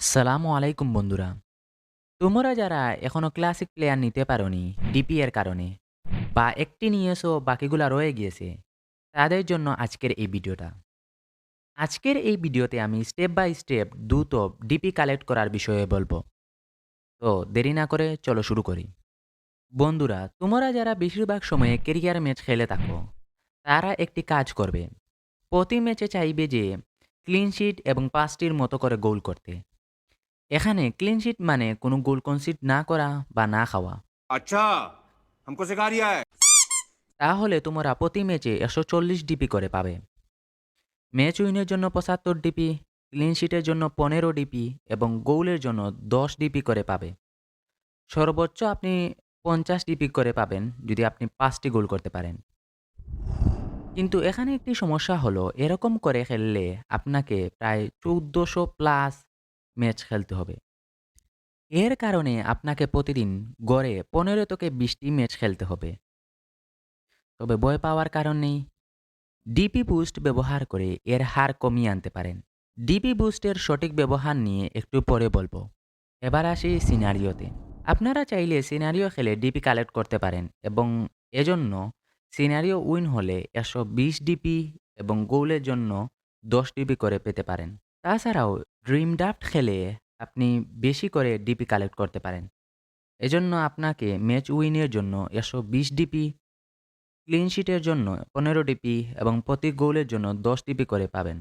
সালামু আলাইকুম বন্ধুরা। তোমরা যারা এখনও ক্লাসিক প্লেয়ার নিতে পারোনি ডিপি এর কারণে, বা একটি নিয়েছো, বাকিগুলা রয়ে গিয়েছে, তাদের জন্য আজকের এই ভিডিওটা। আজকের এই ভিডিওতে আমি স্টেপ বাই স্টেপ দ্রুত ডিপি কালেক্ট করার বিষয়ে বলব। তো দেরি না করে চলো শুরু করি। বন্ধুরা, তোমরা যারা বেশিরভাগ সময়ে কেরিয়ার ম্যাচ খেলে থাকো, তারা একটি কাজ করবে। প্রতি ম্যাচে চাইবে যে ক্লিনশিট এবং পাঁচটির মতো করে গোল করতে। এখানে ক্লিন শিট মানে কোনো গোল কনসিড না করা বা না খাওয়া अच्छा हमको सिखा रिया है তাহলে তোমরা প্রতি ম্যাচে একশো চল্লিশ ডিপি করে পাবে ম্যাচ উইনের জন্য পঁচাত্তর ডিপি ক্লিন শিটের জন্য পনেরো ডিপি এবং গোলের জন্য দশ ডিপি করে পাবে সর্বোচ্চ আপনি পঞ্চাশ ডিপি করে পাবেন যদি আপনি পাঁচটি গোল করতে পারেন কিন্তু এখানে একটি সমস্যা হলো এরকম করে খেললে আপনাকে প্রায় চৌদ্দশো প্লাস ম্যাচ খেলতে হবে। এর কারণে আপনাকে প্রতিদিন গড়ে পনেরো থেকে বিশটি ম্যাচ খেলতে হবে। তবে ভয় পাওয়ার কারণ নেই। ডিপি বুস্ট ব্যবহার করে এর হার কমিয়ে আনতে পারেন। ডিপি বুস্টের সঠিক ব্যবহার নিয়ে একটু পরে বলব। এবার আসি সিনারিওতে। আপনারা চাইলে সিনারিও খেলে ডিপি কালেক্ট করতে পারেন এবং এজন্য সিনারিও উইন হলে একশো বিশ ডিপি এবং গোলের জন্য দশ ডিপি করে পেতে পারেন। তাছাড়াও ড্রিম ড্রাফট খেলে আপনি বেশি করে ডিপি কালেক্ট করতে পারেন। এজন্য আপনাকে ম্যাচ উইনের জন্য একশো বিশ ডিপি ক্লিন শিটের জন্য পনেরো ডিপি এবং প্রতি গোলের জন্য দশ ডিপি করে পাবেন।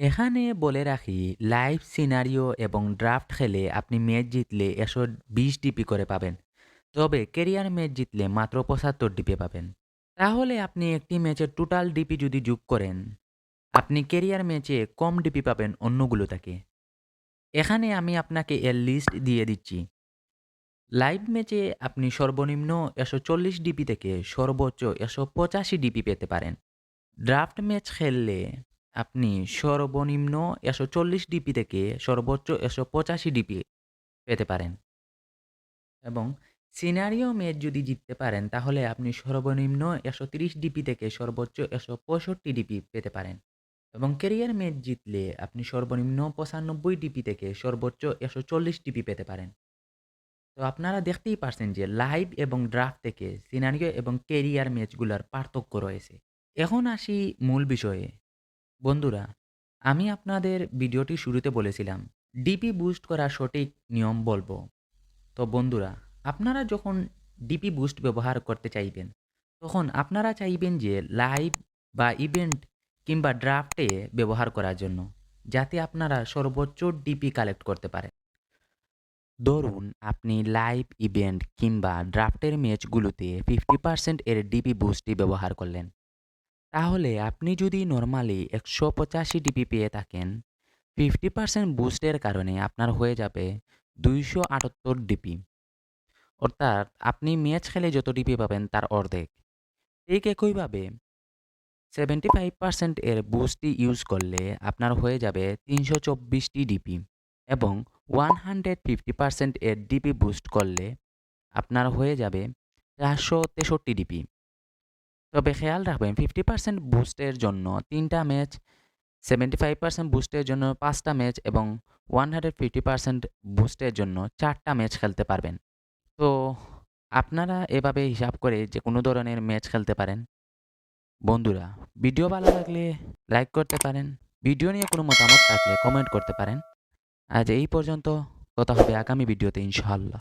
এখানে বলে রাখি লাইভ সিনারিও এবং ড্রাফট খেলে আপনি ম্যাচ জিতলে একশো বিশ ডিপি করে পাবেন। তবে কেরিয়ার ম্যাচ জিতলে মাত্র পঁচাত্তর ডিপি পাবেন। তাহলে আপনি একটি ম্যাচের টোটাল ডিপি যদি যোগ করেন আপনি কেরিয়ার ম্যাচে কম ডিপি পাবেন অন্যগুলো থেকে এখানে আমি আপনাকে এর লিস্ট দিয়ে দিচ্ছি। লাইভ ম্যাচে আপনি সর্বনিম্ন একশো চল্লিশ ডিপি থেকে সর্বোচ্চ একশো পঁচাশি ডিপি পেতে পারেন। ড্রাফট ম্যাচ খেললে আপনি সর্বনিম্ন একশো চল্লিশ ডিপি থেকে সর্বোচ্চ একশো পঁচাশি ডিপি পেতে পারেন। এবং সিনারিও ম্যাচ যদি জিততে পারেন, তাহলে আপনি সর্বনিম্ন একশো তিরিশ ডিপি থেকে সর্বোচ্চ একশো পঁয়ষট্টি ডিপি পেতে পারেন। এবং কেরিয়ার ম্যাচ জিতলে আপনি সর্বনিম্ন পঁচানব্বই ডিপি থেকে সর্বোচ্চ একশো চল্লিশ ডিপি পেতে পারেন। তো আপনারা দেখতেই পারছেন যে লাইভ এবং ড্রাফট থেকে সিনারিও এবং কেরিয়ার ম্যাচগুলোর পার্থক্য রয়েছে। এখন আসি মূল বিষয়ে। বন্ধুরা, আমি আপনাদের ভিডিওটি শুরুতে বলেছিলাম ডিপি বুস্ট করার সঠিক নিয়ম বলব। তো বন্ধুরা, আপনারা যখন ডিপি বুস্ট ব্যবহার করতে চাইবেন, তখন আপনারা চাইবেন যে লাইভ বা ইভেন্ট কিংবা ড্রাফটে ব্যবহার করার জন্য, যাতে আপনারা সর্বোচ্চ ডিপি কালেক্ট করতে পারেন। ধরুন, আপনি লাইভ ইভেন্ট কিংবা ড্রাফটের ম্যাচগুলোতে ফিফটি পার্সেন্ট এর ডিপি বুস্টটি ব্যবহার করলেন। তাহলে আপনি যদি নর্মালি একশো পঁচাশি ডিপি পেয়ে থাকেন ফিফটি পার্সেন্ট বুস্টের কারণে আপনার হয়ে যাবে দুইশো আটাত্তর ডিপি অর্থাৎ আপনি ম্যাচ খেলে যত ডিপি পাবেন তার অর্ধেক। ঠিক একইভাবে সেভেন্টি ফাইভ পার্সেন্ট এর বুস্টটি ইউজ করলে আপনার হয়ে যাবে তিনশো চব্বিশটি ডিপি এবং ওয়ান হান্ড্রেড ফিফটি পার্সেন্ট এর ডিপি বুস্ট করলে আপনার হয়ে যাবে চারশো তেষট্টি ডিপি। তবে খেয়াল রাখবেন, ফিফটি পার্সেন্ট বুস্টের জন্য তিনটা ম্যাচ, সেভেন্টি ফাইভ পার্সেন্ট বুস্টের জন্য পাঁচটা ম্যাচ এবং ওয়ান হান্ড্রেড ফিফটি পার্সেন্ট বুস্টের জন্য চারটা ম্যাচ খেলতে পারবেন। তো আপনারা এভাবে হিসাব করে যে কোনো ধরনের ম্যাচ খেলতে পারেন। বন্ধুরা ভিডিও ভালো লাগলে লাইক করতে পারেন ভিডিও নিয়ে কোনো মতামত থাকলে কমেন্ট করতে পারেন। আজ এই পর্যন্ত, কথা হবে আগামী ভিডিওতে ইনশাআল্লাহ।